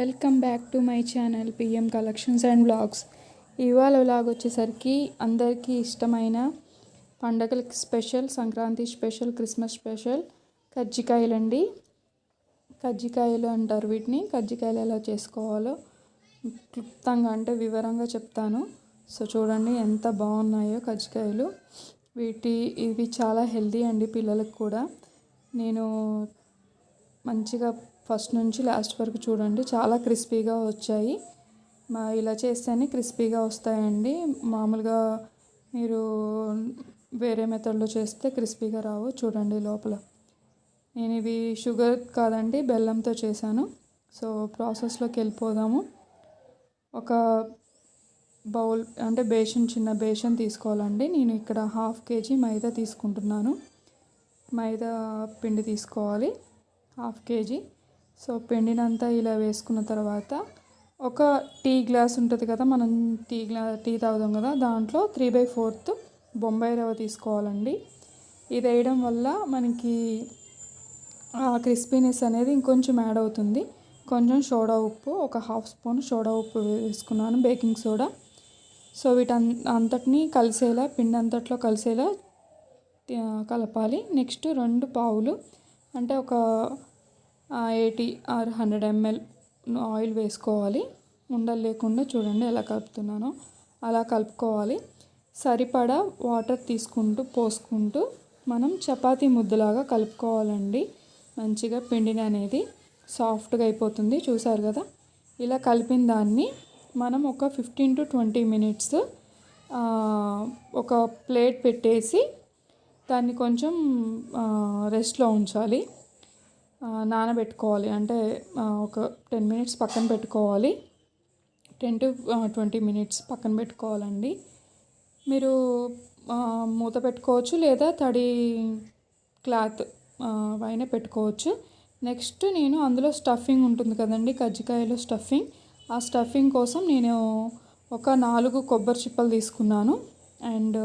Welcome back to my channel PM collections and blogs. ఇవాళ vlog వచ్చేసరికి అందరికీ ఇష్టమైన పండగలకి special Sankranti special Christmas special కజ్జికాయలండి కజ్జికాయలు అంటారు వీటిని. కజ్జికాయలు ఎలా చేసుకోవాలో క్లుప్తంగా అంటే వివరంగా చెప్తాను. సో చూడండి ఎంత బాగున్నాయో కజ్జికాయలు. వీటి ఇవి చాలా హెల్దీ అండి పిల్లలకు కూడా. నేను మంచిగా ఫస్ట్ నుంచి లాస్ట్ వరకు చూడండి. చాలా క్రిస్పీగా వచ్చాయి. మా ఇలా చేస్తేనే క్రిస్పీగా వస్తాయండి. మామూలుగా మీరు వేరే మెథడ్లో చేస్తే క్రిస్పీగా రావు. చూడండి లోపల. నేను ఇవి షుగర్ కాదండి బెల్లంతో చేశాను. సో ప్రాసెస్లోకి వెళ్ళిపోదాము. ఒక బౌల్ అంటే బేషన్ చిన్న బేషన్ తీసుకోవాలండి. నేను ఇక్కడ హాఫ్ కేజీ మైదా తీసుకుంటున్నాను. మైదా పిండి తీసుకోవాలి. Half KG. సో పిండినంతా ఇలా వేసుకున్న తర్వాత ఒక టీ గ్లాస్ ఉంటుంది కదా మనం టీ గ్లా టీ తాగుదాం కదా దాంట్లో త్రీ బై ఫోర్త్ బొంబాయి రవ్వ తీసుకోవాలండి. ఇది వేయడం వల్ల మనకి ఆ క్రిస్పీనెస్ అనేది ఇంకొంచెం యాడ్ అవుతుంది. కొంచెం సోడా ఉప్పు ఒక హాఫ్ స్పూన్ సోడా ఉప్పు వేసుకున్నాను బేకింగ్ సోడా. సో వీటన్ అంతటినీ కలిసేలా పిండి అంతట్లో కలిసేలా కలపాలి. నెక్స్ట్ రెండు పావులు అంటే ఒక eighty or hundred ML oil వేసుకోవాలి. ఉండలు లేకుండా చూడండి ఎలా కలుపుతున్నానో. అలా కలుపుకోవాలి. సరిపడా వాటర్ తీసుకుంటూ పోసుకుంటూ మనం చపాతీ ముద్దలాగా కలుపుకోవాలండి. మంచిగా పిండిని అనేది సాఫ్ట్గా అయిపోతుంది. చూసారు కదా? ఇలా కలిపిన దాన్ని మనం ఒక ఫిఫ్టీన్ టు ట్వంటీ మినిట్స్ ఒక ప్లేట్ పెట్టేసి దాన్ని కొంచెం రెస్ట్లో ఉంచాలి. నానబెట్టుకోవాలి. అంటే ఒక టెన్ మినిట్స్ పక్కన పెట్టుకోవాలి. టెన్ టు ట్వంటీ మినిట్స్ పక్కన పెట్టుకోవాలండి. మీరు మూత పెట్టుకోవచ్చు లేదా తడి క్లాత్ పైన పెట్టుకోవచ్చు. నెక్స్ట్ నేను అందులో స్టఫింగ్ ఉంటుంది కదండి కజ్జికాయలో స్టఫింగ్. ఆ స్టఫింగ్ కోసం నేను ఒక నాలుగు కొబ్బరి చిప్పలు తీసుకున్నాను. And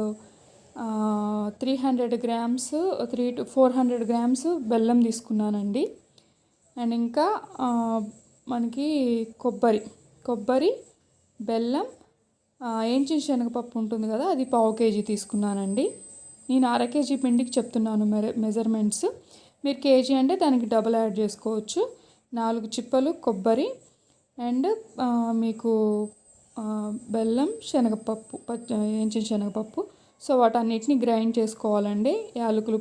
three hundred grams three to four hundred grams బెల్లం తీసుకున్నానండి. అండ్ ఇంకా మనకి కొబ్బరి కొబ్బరి బెల్లం ఏంచిన శనగపప్పు ఉంటుంది కదా అది పావు కేజీ తీసుకున్నానండి. నేను అర కేజీ పిండికి చెప్తున్నాను మె మెజర్మెంట్స్ మీరు కేజీ అంటే దానికి డబల్ యాడ్ చేసుకోవచ్చు. నాలుగు చిప్పలు కొబ్బరి అండ్ మీకు బెల్లం శనగపప్పు ఏంచిన శనగపప్పు సో వాటన్నిటిని గ్రైండ్ చేసుకోవాలండి. యాలకులు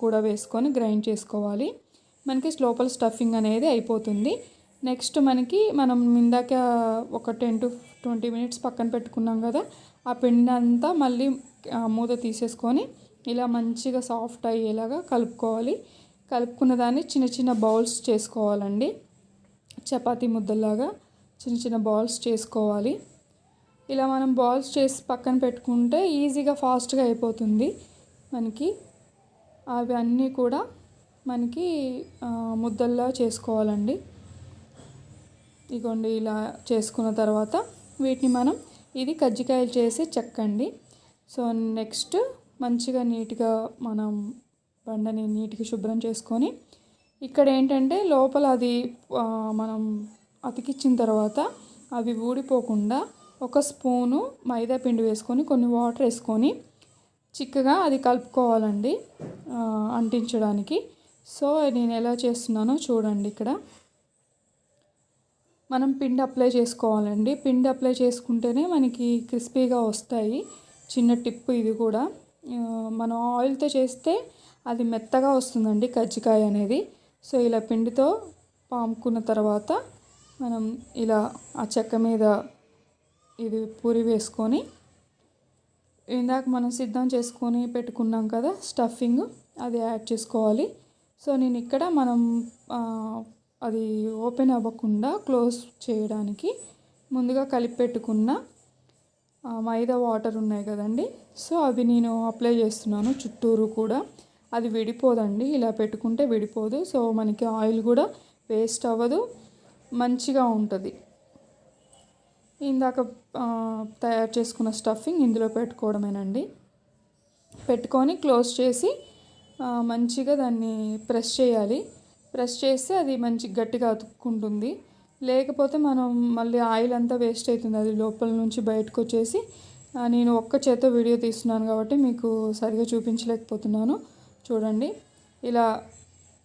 కూడా వేసుకొని గ్రైండ్ చేసుకోవాలి. మనకి లోపల స్టఫింగ్ అనేది అయిపోతుంది. నెక్స్ట్ మనకి మనం ఇందాక ఒక టెన్ టు ట్వంటీ మినిట్స్ పక్కన పెట్టుకున్నాం కదా ఆ పిండి అంతా మళ్ళీ మూత తీసేసుకొని ఇలా మంచిగా సాఫ్ట్ అయ్యేలాగా కలుపుకోవాలి. కలుపుకున్న దాన్ని చిన్న చిన్న బౌల్స్ చేసుకోవాలండి. చపాతీ ముద్దలాగా చిన్న చిన్న బౌల్స్ చేసుకోవాలి. ఇలా మనం బాల్స్ చేసి పక్కన పెట్టుకుంటే ఈజీగా ఫాస్ట్గా అయిపోతుంది మనకి. అవి అన్నీ కూడా మనకి ముద్దల్లా చేసుకోవాలండి. ఇగోండి ఇలా చేసుకున్న తర్వాత వీటిని మనం ఇది కజ్జికాయలు చేసి చెక్కండి సో నెక్స్ట్ మంచిగా నీట్గా మనం బండని నీట్గా శుభ్రం చేసుకొని ఇక్కడ ఏంటంటే లోపల అది మనం అతికిచ్చిన తర్వాత అవి ఊడిపోకుండా ఒక స్పూను మైదా పిండి వేసుకొని కొన్ని వాటర్ వేసుకొని చిక్కగా అది కలుపుకోవాలండి అంటించడానికి. సో నేను ఎలా చేస్తున్నానో చూడండి ఇక్కడ. మనం పిండి అప్లై చేసుకోవాలండి. పిండి అప్లై చేసుకుంటేనే మనకి క్రిస్పీగా వస్తాయి. చిన్న టిప్ ఇది కూడా. మనం ఆయిల్తో చేస్తే అది మెత్తగా వస్తుందండి కజ్జికాయ అనేది. సో ఇలా పిండితో పాముకున్న తర్వాత మనం ఇలా ఆ చెక్క మీద ఇది పూరి వేసుకొని ఇందాక మనం సిద్ధం చేసుకొని పెట్టుకున్నాం కదా స్టఫింగ్ అది యాడ్ చేసుకోవాలి. సో నేను ఇక్కడ మనం అది ఓపెన్ అవ్వకుండా క్లోజ్ చేయడానికి ముందుగా కలిపి పెట్టుకున్న మైదా వాటర్ ఉన్నాయి కదండి. సో అవి నేను అప్లై చేస్తున్నాను చుట్టూరు కూడా. అది విడిపోదండి ఇలా పెట్టుకుంటే విడిపోదు. సో మనకి ఆయిల్ కూడా వేస్ట్ అవ్వదు మంచిగా ఉంటుంది. ఇందాక తయారు చేసుకున్న స్టఫింగ్ ఇందులో పెట్టుకోవడమేనండి. పెట్టుకొని క్లోజ్ చేసి మంచిగా దాన్ని ప్రెస్ చేయాలి. ప్రెస్ చేస్తే అది మంచి గట్టిగా అతుక్కుంటుంది. లేకపోతే మనం మళ్ళీ ఆయిల్ అంతా వేస్ట్ అవుతుంది. అది లోపల నుంచి బయటకు వచ్చేసి నేను ఒక్క చేత్తో వీడియో తీస్తున్నాను కాబట్టి మీకు సరిగా చూపించలేకపోతున్నాను. చూడండి ఇలా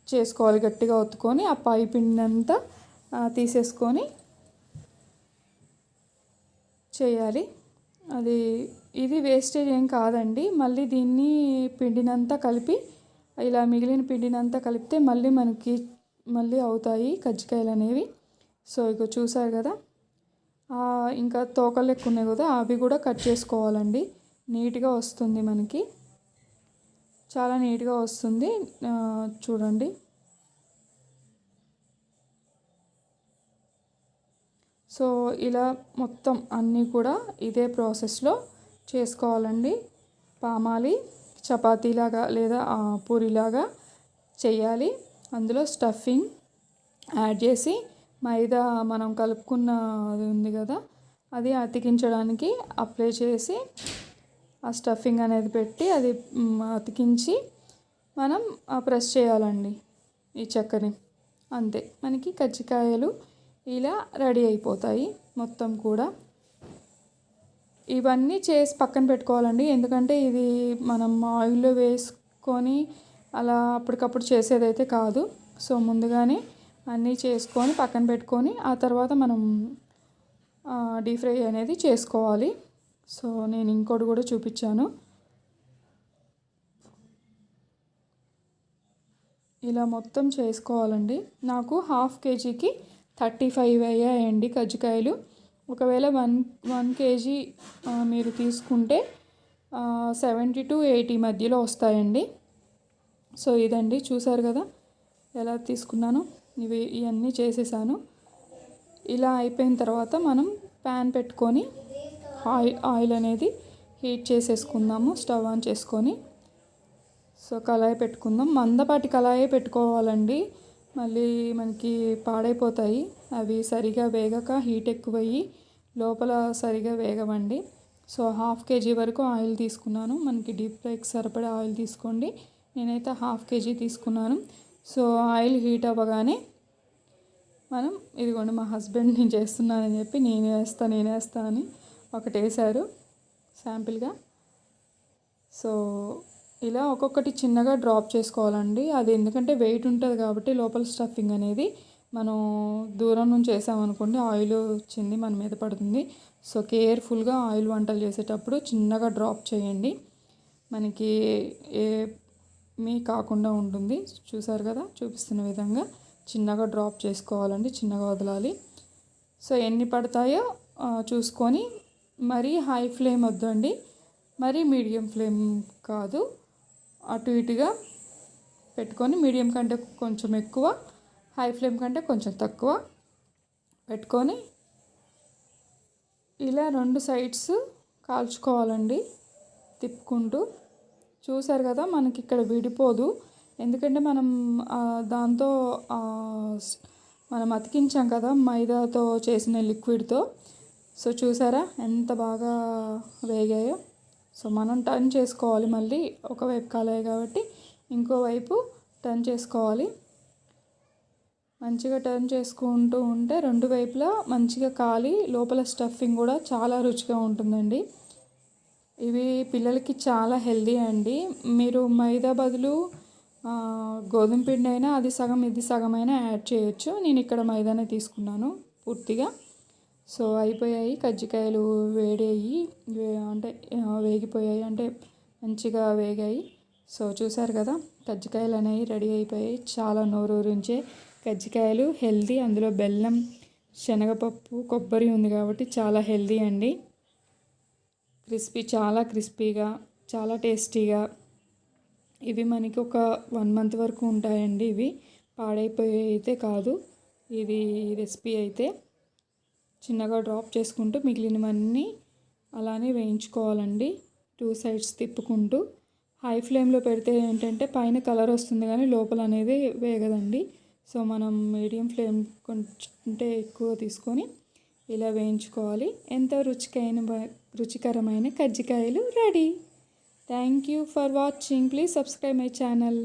చేసుకోవాలి. గట్టిగా ఒత్తుకొని ఆ పై పిండి అంతా తీసేసుకొని చేయాలి. అది ఇది వేస్టేజ్ ఏం కాదండి. మళ్ళీ దీన్ని పిండినంతా కలిపి ఇలా మిగిలిన పిండినంతా కలిపితే మళ్ళీ మనకి మళ్ళీ అవుతాయి కజ్జికాయలు అనేవి. సో ఇక చూసారు కదా? ఇంకా తోకలు ఎక్కువ ఉన్నాయి కదా? అవి కూడా కట్ చేసుకోవాలండి. నీట్గా వస్తుంది మనకి. చాలా నీట్గా వస్తుంది. చూడండి. సో ఇలా మొత్తం అన్నీ కూడా ఇదే ప్రాసెస్లో చేసుకోవాలండి. పామాలి చపాతీలాగా లేదా పూరిలాగా చేయాలి. అందులో స్టఫింగ్ యాడ్ చేసి మైదా మనం కలుపుకున్న అది ఉంది కదా అది అతికించడానికి అప్లై చేసి ఆ స్టఫింగ్ అనేది పెట్టి అది అతికించి మనం ఆ, ప్రెస్ చేయాలండి ఈ చక్కని. అంతే. మనకి కజ్జికాయలు ఇలా రెడీ అయిపోతాయి మొత్తం కూడా. ఇవన్నీ చేసి పక్కన పెట్టుకోవాలండి. ఎందుకంటే ఇది మనం ఆయిల్లో వేసుకొని అలా అప్పటికప్పుడు చేసేదైతే కాదు. సో ముందుగానే అన్నీ చేసుకొని పక్కన పెట్టుకొని ఆ తర్వాత మనం డీప్ ఫ్రై అనేది చేసుకోవాలి. సో నేను ఇంకోటి కూడా చూపించాను. ఇలా మొత్తం చేసుకోవాలండి. నాకు హాఫ్ కేజీకి థర్టీ ఫైవ్ అయ్యాయండి కజ్జికాయలు. ఒకవేళ వన్ వన్ కేజీ మీరు తీసుకుంటే సెవెంటీ టు ఎయిటీ మధ్యలో వస్తాయండి. సో ఇదండి చూసారు కదా ఎలా తీసుకున్నాను ఇవి ఇవన్నీ చేసేసాను. ఇలా అయిపోయిన తర్వాత మనం ప్యాన్ పెట్టుకొని ఆయిల్ ఆయిల్ అనేది హీట్ చేసేసుకుందాము స్టవ్ ఆన్ చేసుకొని. సో కళాయి పెట్టుకుందాం. మందపాటి కళాయే పెట్టుకోవాలండి. మళ్ళీ మనకి పాడైపోతాయి. అవి సరిగా వేగక హీట్ ఎక్కువయ్యి లోపల సరిగా వేగవండి. సో హాఫ్ కేజీ వరకు ఆయిల్ తీసుకున్నాను. మనకి డీప్ ఫ్రైకి సరిపడే ఆయిల్ తీసుకోండి. నేనైతే హాఫ్ కేజీ తీసుకున్నాను. సో ఆయిల్ హీట్ అవ్వగానే మనం ఇదిగోండి మా హస్బెండ్ నేను చేస్తున్నానని చెప్పి నేను వేస్తా నేను వేస్తా అని ఒకటి వేశారు శాంపిల్గా. సో ఇలా ఒక్కొక్కటి చిన్నగా డ్రాప్ చేసుకోవాలండి. అది ఎందుకంటే వెయిట్ ఉంటుంది కాబట్టి లోపల స్టఫింగ్ అనేది మనం దూరం నుంచి వేసామనుకోండి ఆయిల్ వచ్చింది మన మీద పడుతుంది. సో కేర్ఫుల్గా ఆయిల్ వంటలు చేసేటప్పుడు చిన్నగా డ్రాప్ చేయండి. మనకి ఏ మీ కాకుండా ఉంటుంది. చూసారు కదా? చూపిస్తున్న విధంగా చిన్నగా డ్రాప్ చేసుకోవాలండి. చిన్నగా వదలాలి. సో ఎన్ని పడతాయో చూసుకొని మరీ హై ఫ్లేమ్ వద్దండి. మరీ మీడియం ఫ్లేమ్ కాదు. అటు ఇటుగా పెట్టుకొని మీడియం కంటే కొంచెం ఎక్కువ హై ఫ్లేమ్ కంటే కొంచెం తక్కువ పెట్టుకొని ఇలా రెండు సైడ్స్ కాల్చుకోవాలండి తిప్పుకుంటూ. చూసారు కదా మనకి ఇక్కడ విడిపోదు. ఎందుకంటే మనం దాంతో మనం అతికించాం కదా మైదాతో చేసిన లిక్విడ్తో. సో చూసారా ఎంత బాగా వేగాయో. సో మనం టర్న్ చేసుకోవాలి మళ్ళీ ఒకవైపు కాలాయి కాబట్టి ఇంకోవైపు టర్న్ చేసుకోవాలి. మంచిగా టర్న్ చేసుకుంటూ ఉంటే రెండు వైపులా మంచిగా కాలి లోపల స్టఫింగ్ కూడా చాలా రుచిగా ఉంటుందండి. ఇవి పిల్లలకి చాలా హెల్దీ అండి. మీరు మైదా బదులు గోధుమ పిండి అయినా అది సగం ఇది సగం అయినా యాడ్ చేయొచ్చు. నేను ఇక్కడ మైదానే తీసుకున్నాను పూర్తిగా. సో అయిపోయాయి. కజ్జికాయలు వేడయ్యి అంటే వేగిపోయాయి. అంటే మంచిగా వేగాయి. సో చూసారు కదా కజ్జికాయలు అనేవి రెడీ అయిపోయాయి. చాలా నోరూరించే కజ్జికాయలు. హెల్దీ అందులో బెల్లం శనగపప్పు కొబ్బరి ఉంది కాబట్టి చాలా హెల్దీ అండి. క్రిస్పీ చాలా క్రిస్పీగా చాలా టేస్టీగా. ఇవి మనకి ఒక వన్ మంత్ వరకు ఉంటాయండి ఇవి. పాడైపోయే అయితే కాదు. ఇది రెసిపీ అయితే. చిన్నగా డ్రాప్ చేసుకుంటూ మిగిలినవన్నీ అలానే వేయించుకోవాలండి. టూ సైడ్స్ తిప్పుకుంటూ. హై ఫ్లేమ్లో పెడితే ఏంటంటే పైన కలర్ వస్తుంది కానీ లోపల అనేది వేగదండి. సో మనం మీడియం ఫ్లేమ్ కొంటే ఎక్కువ తీసుకొని ఇలా వేయించుకోవాలి. ఎంతో రుచికైన రుచికరమైన కజ్జికాయలు ready. Thank you for watching. Please subscribe my channel.